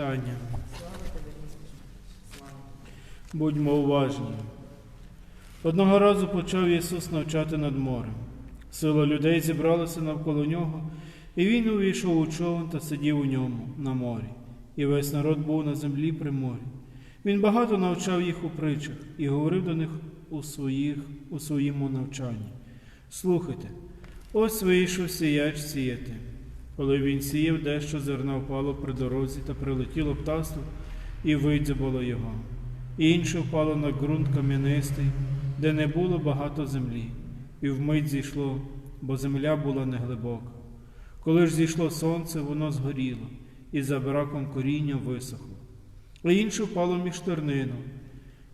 читання. Будьмо уважні. Одного разу почав Ісус навчати над морем. Сила людей зібралася навколо нього, і він увійшов у човен та сидів у ньому на морі, і весь народ був на землі при морі. Він багато навчав їх у притчах і говорив до них у, своїх, у своєму навчанні. Слухайте, ось вийшов сіяч сіяти. Коли він сіяв, дещо зерна впало при дорозі та прилетіло птаство і видзябало його. Інше впало на ґрунт кам'янистий, де не було багато землі, і вмить зійшло, бо земля була неглибока. Коли ж зійшло сонце, воно згоріло, і за браком коріння висохло. А інше впало між тернину,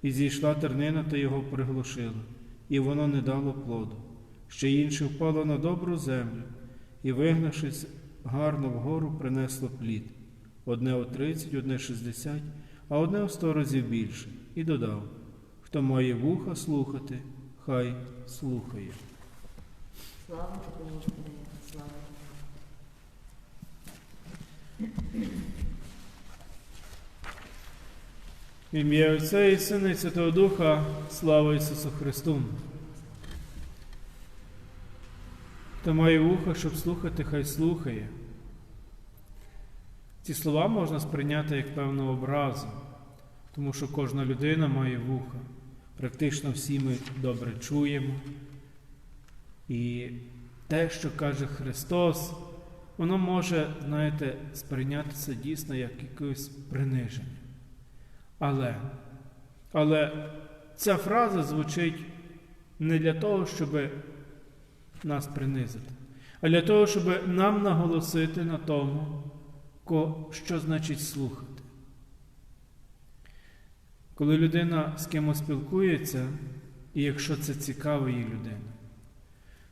і зійшла тернина та його приглушила, і воно не дало плоду. Ще інше впало на добру землю, і, вигнавшись гарно вгору, принесло плід. Одне о тридцять, одне шістдесят, а одне о сто разів більше, і додав хто має вуха слухати, хай слухає. Слава тобі, Господи, слава. В ім'я Отця і Сина і Святого Духа, слава Ісусу Христу. Хто має вуха, щоб слухати, хай слухає. Ці слова можна сприйняти як певну образу, тому що кожна людина має вуха. Практично всі ми добре чуємо. І те, що каже Христос, воно може, знаєте, сприйнятися дійсно як якесь приниження. Але, але ця фраза звучить не для того, щоб нас принизити, а для того, щоб нам наголосити на тому, що значить слухати. Коли людина з кимось спілкується, і якщо це цікаво їй людина,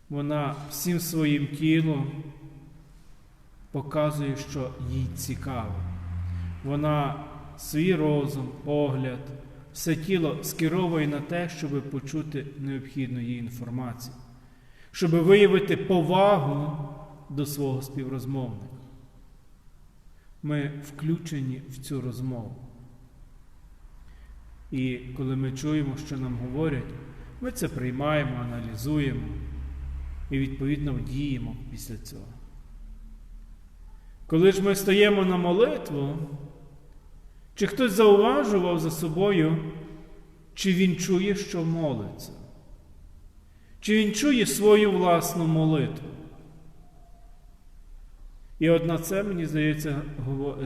вона всім своїм тілом показує, що їй цікаво. Вона свій розум, погляд, все тіло скеровує на те, щоб почути необхідну їй інформацію, щоб виявити повагу до свого співрозмовника. Ми включені в цю розмову. І коли ми чуємо, що нам говорять, ми це приймаємо, аналізуємо і відповідно діємо після цього. Коли ж ми стаємо на молитву, чи хтось зауважував за собою, чи він чує, що молиться? Чи він чує свою власну молитву? І от на це, мені здається,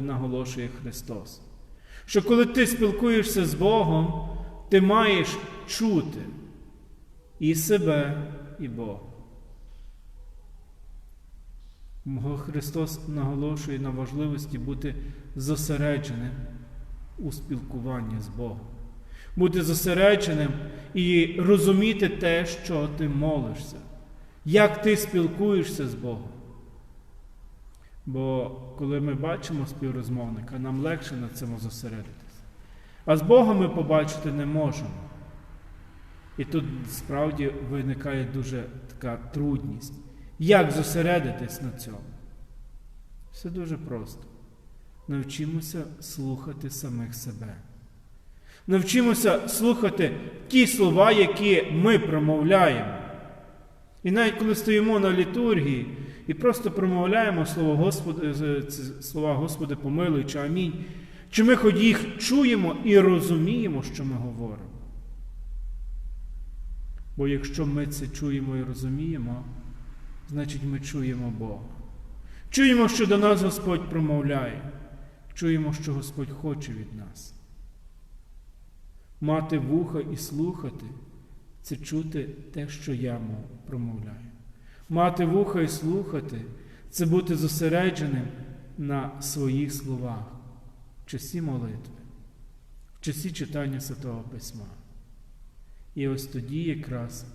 наголошує Христос. Що коли ти спілкуєшся з Богом, ти маєш чути і себе, і Бога. Христос наголошує на важливості бути зосередженим у спілкуванні з Богом. Бути зосередженим і розуміти те, що ти молишся, як ти спілкуєшся з Богом. Бо коли ми бачимо співрозмовника, нам легше на цьому зосередитися. А з Богом ми побачити не можемо. І тут справді виникає дуже така трудність. Як зосередитись на цьому? Все дуже просто. Навчимося слухати самих себе. Навчимося слухати ті слова, які ми промовляємо. І навіть коли стоїмо на літургії і просто промовляємо слово Господи, слова Господи помилуй чи амінь, чи ми хоч їх чуємо і розуміємо, що ми говоримо. Бо якщо ми це чуємо і розуміємо, значить ми чуємо Бога. Чуємо, що до нас Господь промовляє, чуємо, що Господь хоче від нас. Мати вуха і слухати це чути те, що я мов промовляю. Мати вуха і слухати це бути зосередженим на своїх словах в часі молитви, в часі читання Святого Письма. І ось тоді якраз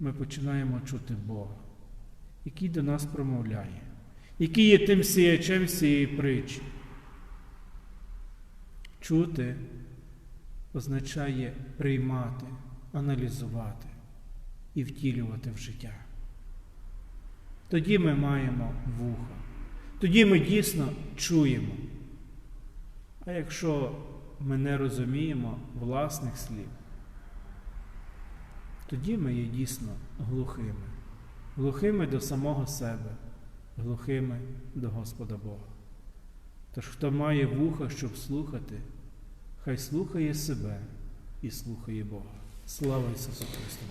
ми починаємо чути Бога, який до нас промовляє, який є тим сіячем цієї притчі. Чути означає приймати, аналізувати і втілювати в життя. Тоді ми маємо вуха. Тоді ми дійсно чуємо. А якщо ми не розуміємо власних слів, тоді ми є дійсно глухими, глухими до самого себе, глухими до Господа Бога. Тож хто має вуха, щоб слухати, хай слухає себе і слухає Бога. Слава Ісусу Христу!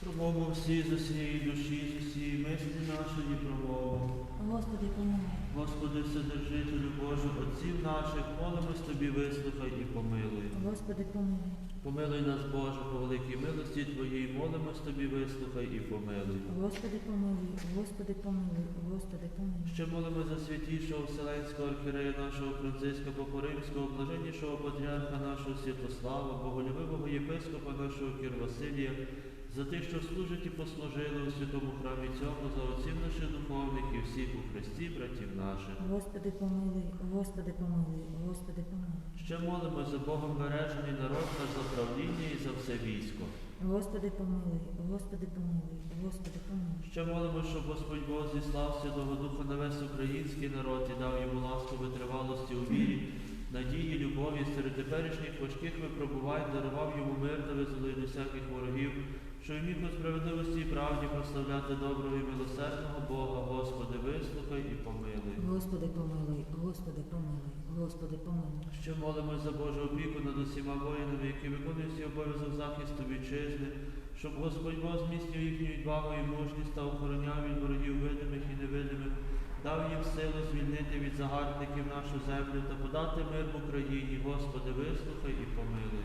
Промовимо всі з усієї душі, з усієї мислі нашої промовимо. Господи, помилуй. Господи, Вседержителю Боже, отців наших, молимось Тобі, вислухай і помилуй. Господи, помилуй. Помилуй нас, Боже, по великій милості Твоїй, молимось Тобі, вислухай і помилуй. Господи, помилуй. Господи, помилуй. Господи, помилуй. Ще молимо за святішого Вселенського архірея нашого Франциска Попоримського, блаженнішого патріарха нашого Святослава, боголюбивого єпископа нашого Кір Василія, за те, що служить і послужили у святому храмі цьому, за отців наших духовних і всіх у Христі, братів наших. Господи, помилуй. Господи, помилуй. Господи, помилуй. Ще молимо за Богом бережений народ наш за правління і за все військо. Господи, помилуй. Господи, помилуй. Господи, помилуй. Ще молимо, щоб Господь Бог зіслав Святого Духа на весь український народ і дав йому ласку витривалості у вірі, надії, любові серед теперішніх важких випробувань, дарував йому мир та визволив від всяких ворогів, що у справедливості і правді прославляти доброго і милосердного Бога, Господи, вислухай і помилуй. Господи, помилуй. Господи, помилуй. Господи, помилуй. Ще молимось за Божу опіку над усіма воїнами, які виконують свій обов'язок захисту вітчизни, щоб Господь Бог зміцнив їхню відвагу і мужність та охороняв від ворогів видимих і невидимих, дав їм силу звільнити від загарбників нашу землю та подати мир в Україні. Господи, вислухай і помилуй.